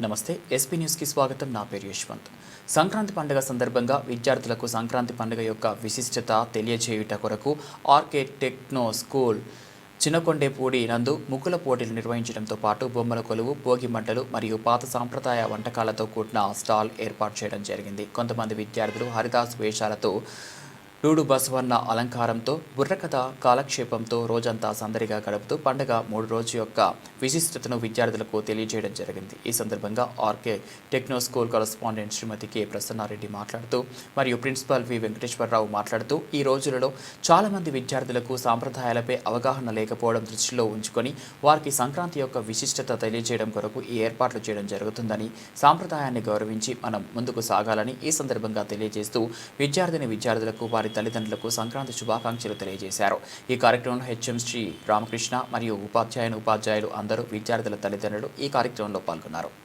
నమస్తే ఎస్పీ న్యూస్కి స్వాగతం. నా పేరు యశ్వంత్. సంక్రాంతి పండుగ సందర్భంగా విద్యార్థులకు సంక్రాంతి పండుగ యొక్క విశిష్టత తెలియజేయుట కొరకు ఆర్కే టెక్నో స్కూల్ చిన్నకొండేపూడి నందు ముగ్గుల పోటీలు నిర్వహించడంతో పాటు బొమ్మల కొలువు భోగి మంటలు మరియు పాత సాంప్రదాయ వంటకాలతో కూడిన స్టాల్ ఏర్పాటు చేయడం జరిగింది. కొంతమంది విద్యార్థులు హరిదాస్ వేషాలతో డూడు బసవన్న అలంకారంతో బుర్రకథ కాలక్షేపంతో రోజంతా సందడిగా గడుపుతూ పండగ మూడు రోజు యొక్క విశిష్టతను విద్యార్థులకు తెలియజేయడం జరిగింది. ఈ సందర్భంగా RK techno school correspondent Srimathi K. Prasanna Reddy మాట్లాడుతూ మరియు ప్రిన్సిపాల్ వి. వెంకటేశ్వరరావు మాట్లాడుతూ ఈ రోజులలో చాలామంది విద్యార్థులకు సాంప్రదాయాలపై అవగాహన లేకపోవడం దృష్టిలో ఉంచుకొని వారికి సంక్రాంతి యొక్క విశిష్టత తెలియజేయడం కొరకు ఈ ఏర్పాట్లు చేయడం జరుగుతుందని సాంప్రదాయాన్ని గౌరవించి మనం ముందుకు సాగాలని ఈ సందర్భంగా తెలియజేస్తూ విద్యార్థిని విద్యార్థులకు వారి తల్లిదండ్రులకు సంక్రాంతి శుభాకాంక్షలు తెలియజేశారు. ఈ కార్యక్రమంలో హెచ్ఎం శ్రీ రామకృష్ణ మరియు ఉపాధ్యాయుని ఉపాధ్యాయులు అందరూ విద్యార్థుల తల్లిదండ్రులు ఈ కార్యక్రమంలో పాల్గొన్నారు.